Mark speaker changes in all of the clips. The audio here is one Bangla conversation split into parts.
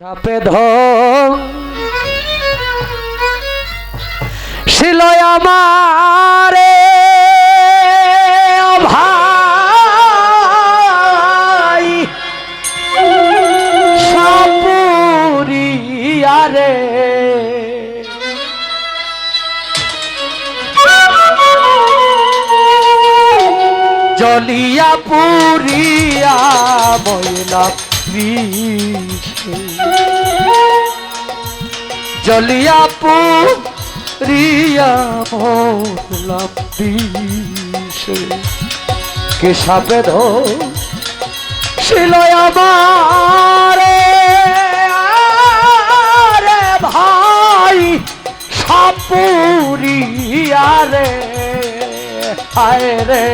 Speaker 1: ধর শিলয় আমারে ভাই সাপুরিয়ারে। জলিয়া পুরিয়া। ময়লা জলিয়া পুরিয়া ময়লা কে সাপে ধো শিলয় আমারে ভাই, সাপুরিয়া রে, হায় রে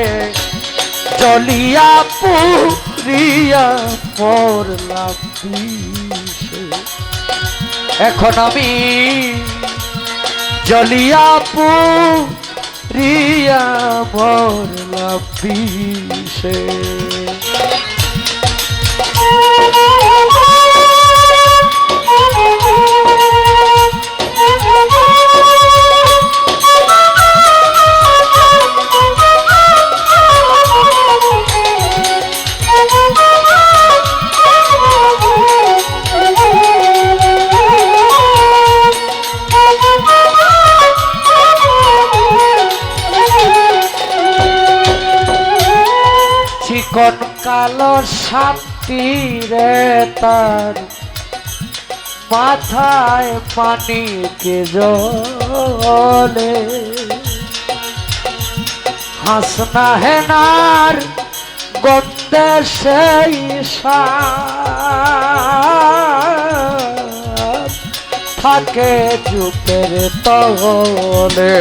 Speaker 1: চলিয়া পুরিয়া পড়লাম বিষে। এখন আমি জলিয়া পুরিয়া মরলা বিষে। কালো সাপটি রে তার। মাথায় পানি কে জলে। হাসনা হেনার গন্ধে সেই থাকে চুপের তলে।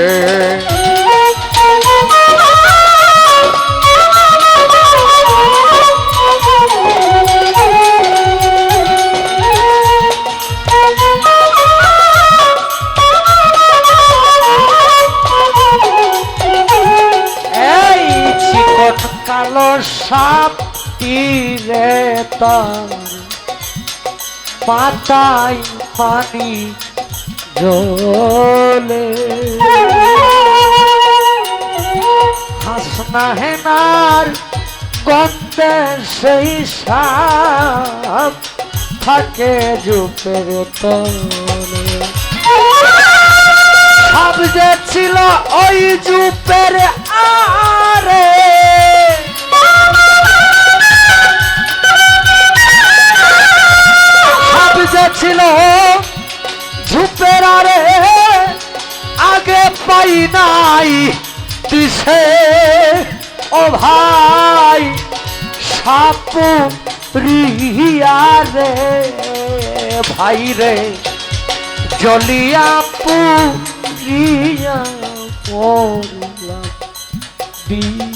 Speaker 1: সাপ তীরে তার পাতায় পানি জলে হাসনা হেনার গন্ধে সেই সাপ থাকে জুপের তলে। সাপ যে ছিল ওই জুপের আরে নাই দিছে ও ভাই সাপ রিয়া রে ভাই রে জলিয়া পুরিয়া পড়লা বিষে।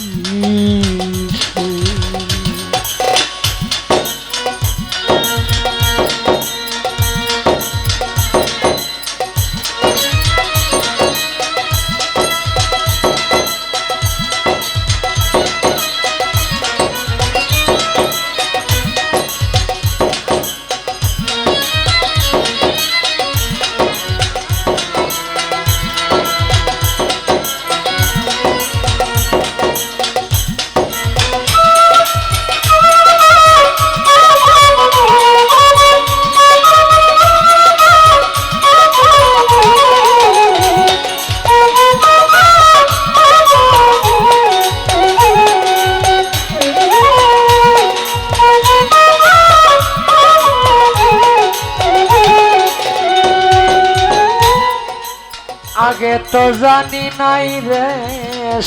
Speaker 1: তো জানি নাই রে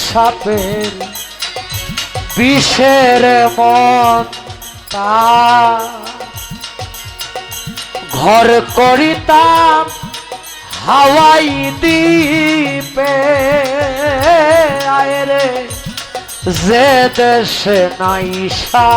Speaker 1: সাপের বিষের মন তা। ঘর করিতাম হাওয়াই দ্বীপে। আয় রে, যে দেশে নাই সা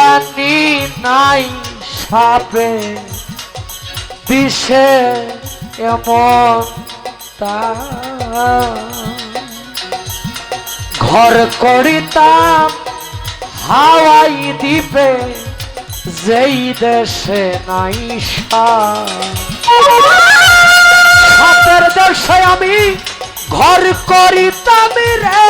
Speaker 1: জানি নাই সাপে বিষে এমন ঘর করিতাম, হাওয়াই দ্বীপে যেই দেশে নাই সাপ। সাপের দেশে আমি ঘর করিতাম রে।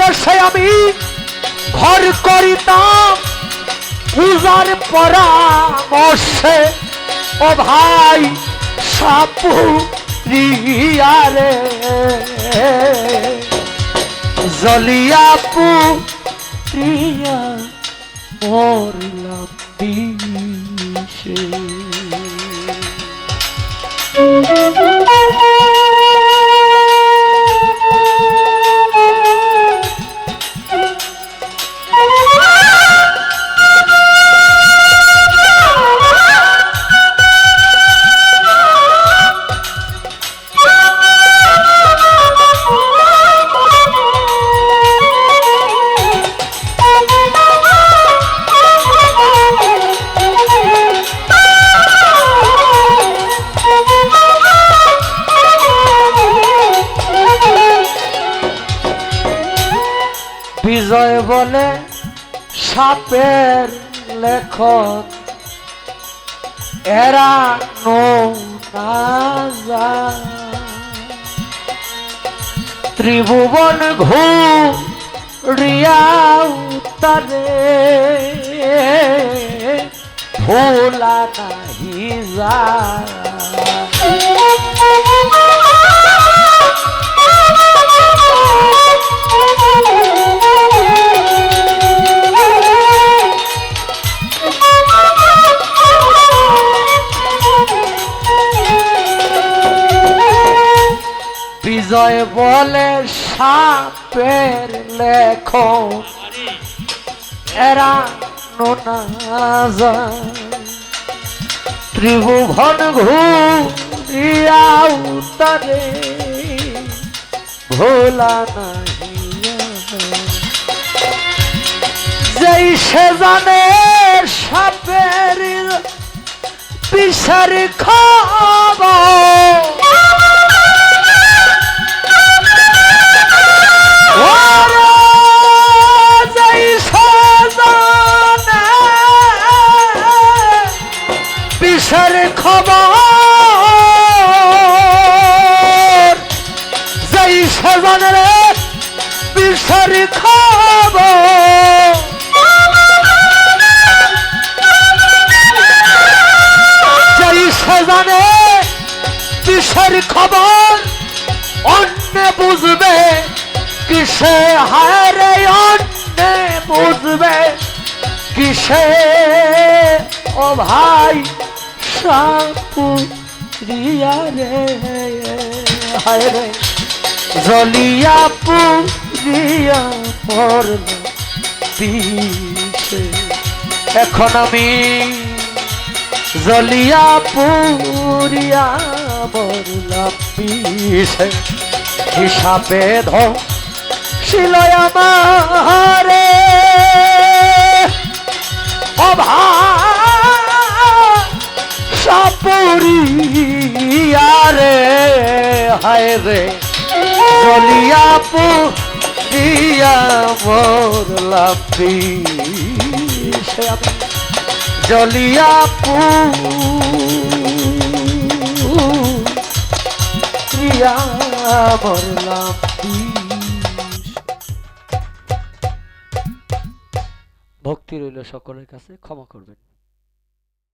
Speaker 1: দেশে আমি ঘর করিতাম। পূজার পরামর্শে ও ভাই সাপু রিয়ারে। জলিয়াপু প্রিয়া মরলাম বিষে বিজয় বলে সাপের লেখক। এরা। ত্রিভুবন ঘুরিয়া উত্তরে। ভোলা নাহি যায়। সাপের লেখ এরা নোনা যায়। ত্রিভুবন ঘুরিয়া ভোলা নাহি যেই সে জানে সাপের বিষের খবর খবর অন্য বুঝবে কিসে হারে অন্য বুঝবে কিসে? ও ভাই সাপু রিয়া রে, হায় রে। জলিয়া পুরিয়া পড়ল পিছে এখন আমি জলিয়া পুরিয়া মরলাম পিছে হিসাবে ধর, শিলয় আমারে। অভা সাপুরিয়ারে হায় রে জলিয়া পুরিয়া মরলাম পিছে জলিয়া পুরিয়া ভক্তি রইল সকলের কাছে ক্ষমা করবেন।